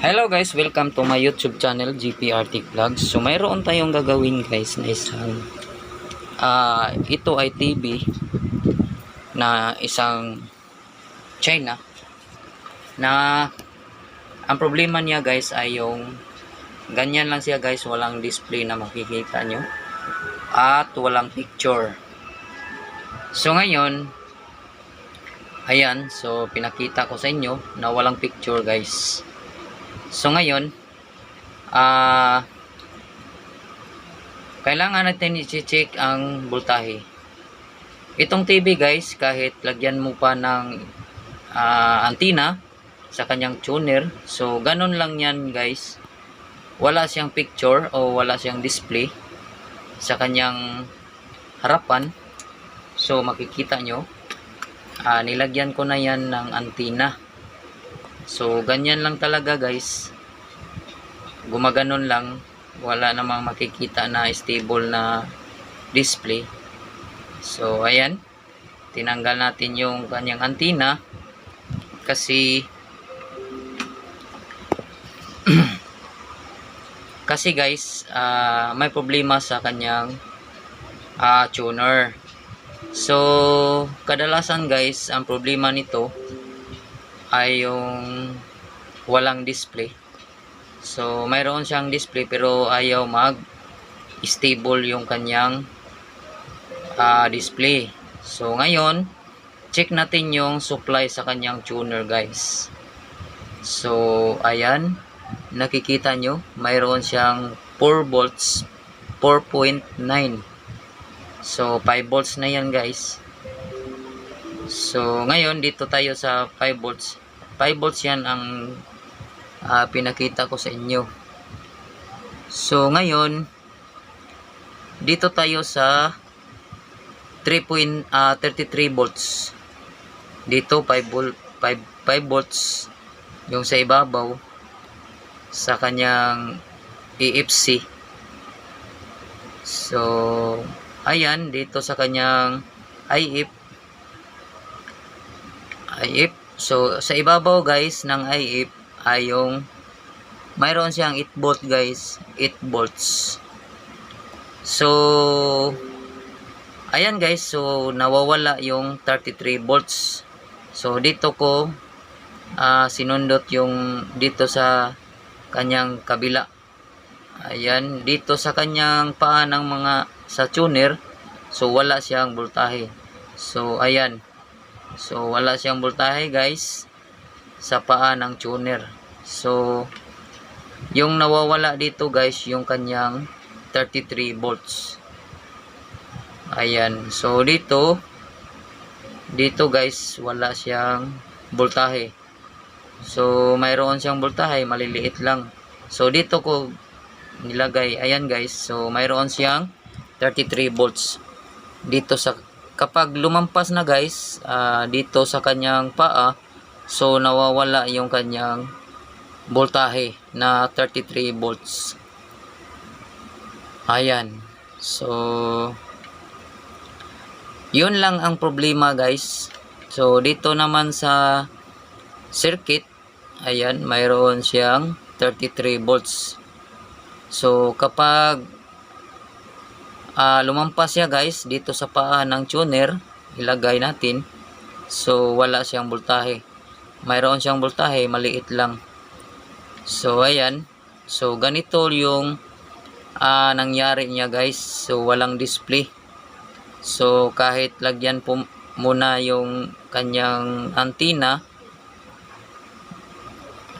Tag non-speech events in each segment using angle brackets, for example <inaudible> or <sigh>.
Hello guys, welcome to my YouTube channel GPRT Vlogs. So mayroon tayong gagawin guys na isang ah ito ay TV na isang China na ang problema niya guys ay yung ganyan lang siya guys, walang display na makikita nyo at walang picture. So ngayon, ayan, so pinakita ko sa inyo na walang picture guys. So ngayon, ah kailangan natin i-check ang voltahe. Itong TV guys, kahit lagyan mo pa ng ah, antenna sa kanyang tuner, so ganun lang yan guys. Wala siyang picture o wala siyang display sa kanyang harapan. So makikita nyo, ah, nilagyan ko na yan ng antenna. So, ganyan lang talaga guys. Gumaganon lang. Wala namang makikita na stable na display. So, ayan. Tinanggal natin yung kanyang antenna. Kasi, <clears throat> kasi guys, ah, may problema sa kanyang ah, tuner. So, kadalasan guys, ang problema nito, ay yung walang display. So, mayroon siyang display pero ayaw mag stable yung kanyang ah, display. So, ngayon, check natin yung supply sa kanyang tuner guys. So, ayan. Nakikita nyo, mayroon siyang 4 volts, 4.9. So, 5 volts na yan guys. So, ngayon, dito tayo sa 5 volts. 5 volts yan ang ah, pinakita ko sa inyo. So, ngayon, dito tayo sa 3.33 volts. Dito, 5, volt, 5, 5 volts yung sa ibabaw sa kanyang EFC. So, ayan, dito sa kanyang IF IF. So, sa ibabaw guys ng IF ay yung mayroon siyang 8 volt guys. 8 volts. So, ayan guys. So, nawawala yung 33 volts. So, dito ko ah, sinundot yung dito sa kanyang kabila. Ayan, dito sa kanyang paa ng mga sa tuner. So, wala siyang voltahe. So, ayan. So, wala siyang voltahe guys sa paa ng tuner. So, yung nawawala dito guys, yung kanyang 33 volts. Ayan. So, dito, dito guys, wala siyang voltahe. So, mayroon siyang voltahe, maliliit lang. So, dito ko nilagay. Ayan guys. So, mayroon siyang 33 volts. Dito sa kapag lumampas na guys ah, dito sa kanyang paa so nawawala yung kanyang voltahe na 33 volts. Ayan. So yun lang ang problema guys. So dito naman sa circuit ayan mayroon siyang 33 volts. So kapag ah, lumampas siya guys dito sa paa ng tuner. Ilagay natin. So wala siyang voltahe. Mayroon siyang voltahe maliit lang. So ayan. So ganito yung ah, nangyari niya guys. So walang display. So kahit lagyan po muna yung kanyang antenna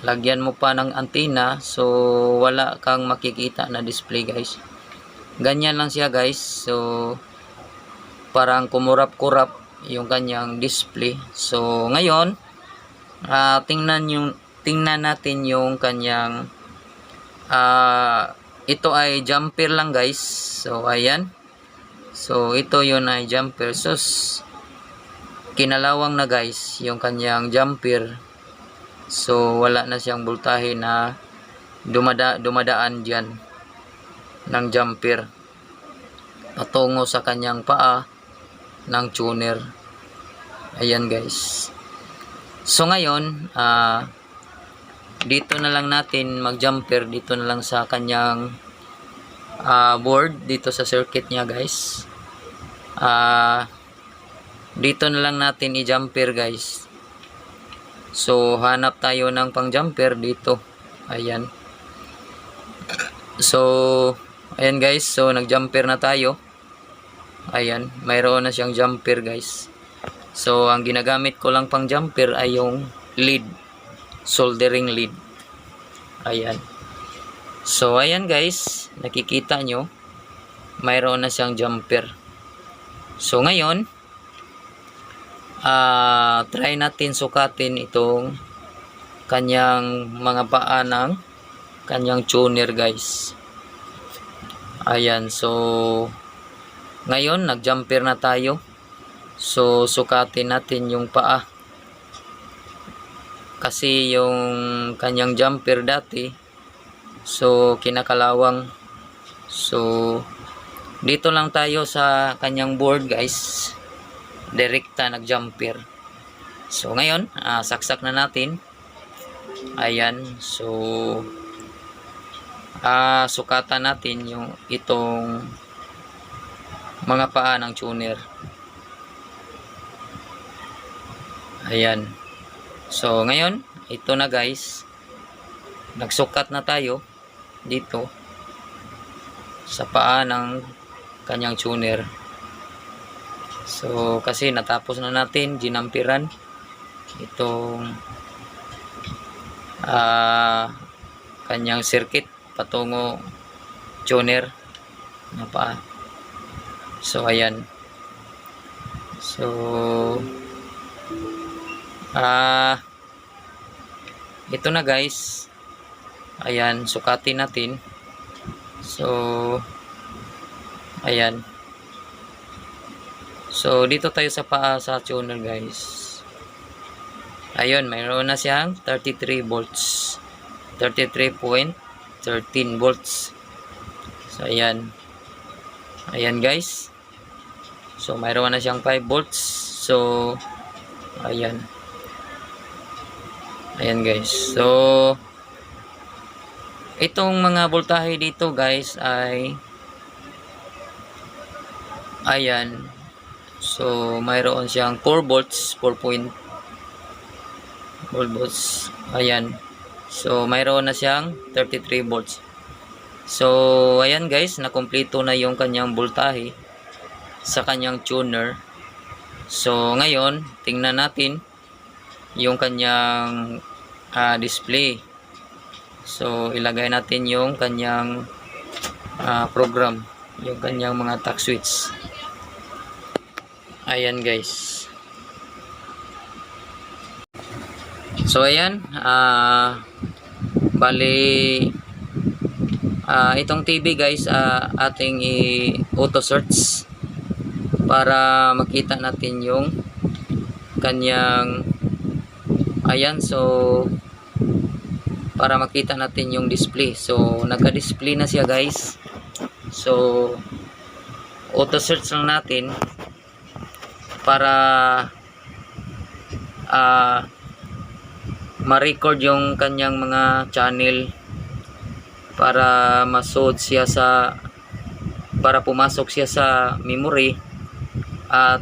lagyan mo pa ng antenna so wala kang makikita na display guys ganyan lang siya guys. So parang kumurap-kurap yung kanyang display. So ngayon ah, tingnan yung tingnan natin yung kanyang ah, ito ay jumper lang guys. So ayan. So ito yun ay jumper. So kinalawang na guys yung kanyang jumper. So wala na siyang voltahe na dumada dumadaan diyan ng jumper patungo sa kanyang paa ng tuner ayan guys so ngayon ah dito na lang natin mag-jumper dito na lang sa kanyang ah, board dito sa circuit niya guys. Ah dito na lang natin i-jumper guys. So hanap tayo ng pang-jumper dito. Ayan. So ayan guys, so nag-jumper na tayo. Ayan, mayroon na siyang jumper guys. So ang ginagamit ko lang pang jumper ay yung lead, soldering lead. Ayan. So ayan guys, nakikita nyo, mayroon na siyang jumper. So ngayon, ah try natin sukatin itong kanyang mga paa ng kanyang tuner guys. Ayan, so ngayon nag-jumper na tayo. So sukatin natin yung paa. Kasi yung kanyang jumper dati so kinakalawang. So dito lang tayo sa kanyang board guys. Direkta nag-jumper. So ngayon, ah, saksak na natin. Ayan, so ah sukatan natin yung itong mga paa ng tuner. Ayan. So, ngayon, ito na guys. Nagsukat na tayo dito sa paa ng kanyang tuner. So, kasi natapos na natin ginampiran itong ah kanyang circuit patungo tuner na paa. So, ayan. So, ah, ito na guys. Ayan, sukatin natin. So, ayan. So, dito tayo sa paa sa tuner guys. Ayun, mayroon na siyang 33 volts. 33.13 volts. So, ayan. Ayan guys. So, mayroon na siyang 5 volts. So, ayan. Ayan guys. So, itong mga voltahe dito guys ay ayan. So, mayroon siyang 4 volts, 4.4 volts. Ayan. So, mayroon na siyang 33 volts. So, ayan guys, nakumpleto na yung kanyang voltahe sa kanyang tuner. So, ngayon, tingnan natin yung kanyang ah, display. So, ilagay natin yung kanyang ah, program, yung kanyang mga tack switch. Ayan guys. So, ayan. Ah, bali, ah, itong TV guys, ah, ating i-auto search para makita natin yung kanyang ayan so para makita natin yung display so naka-display na siya guys so auto search lang natin para ah ma-record yung kanyang mga channel para masod siya sa para pumasok siya sa memory at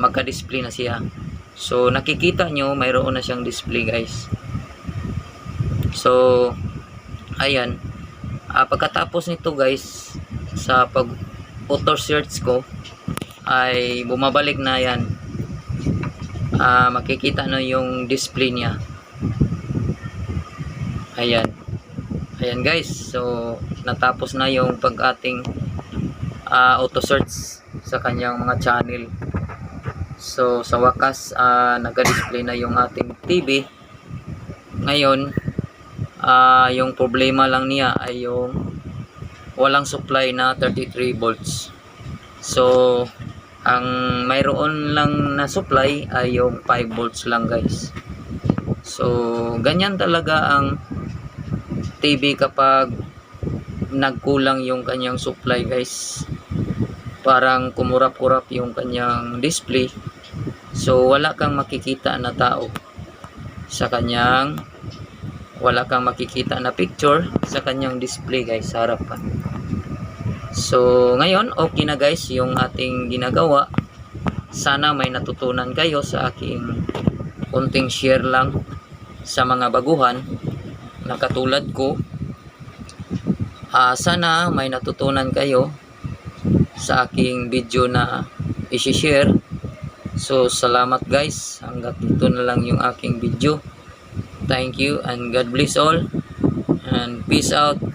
magka-display na siya. So nakikita nyo mayroon na siyang display guys. So ayan. Ah, pagkatapos nito guys sa pag auto search ko ay bumabalik na yan. Ah, makikita na yung display niya ayan. Ayan guys. So natapos na yung pag ating ah, auto search sa kanyang mga channel. So sa wakas ah, nagka-display na yung ating TV ngayon ah, yung problema lang niya ay yung walang supply na 33 volts. So ang mayroon lang na supply ay yung 5 volts lang guys. So ganyan talaga ang TV kapag nagkulang yung kanyang supply guys parang kumurap-kurap yung kanyang display so wala kang makikita na tao sa kanyang wala kang makikita na picture sa kanyang display guys sa harapan. So, ngayon, okay na guys yung ating ginagawa. Sana may natutunan kayo sa aking kunting share lang sa mga baguhan na katulad ko. Ah, sana may natutunan kayo sa aking video na isi-share. So, salamat guys. Hanggat dito na lang yung aking video. Thank you and God bless all. And peace out.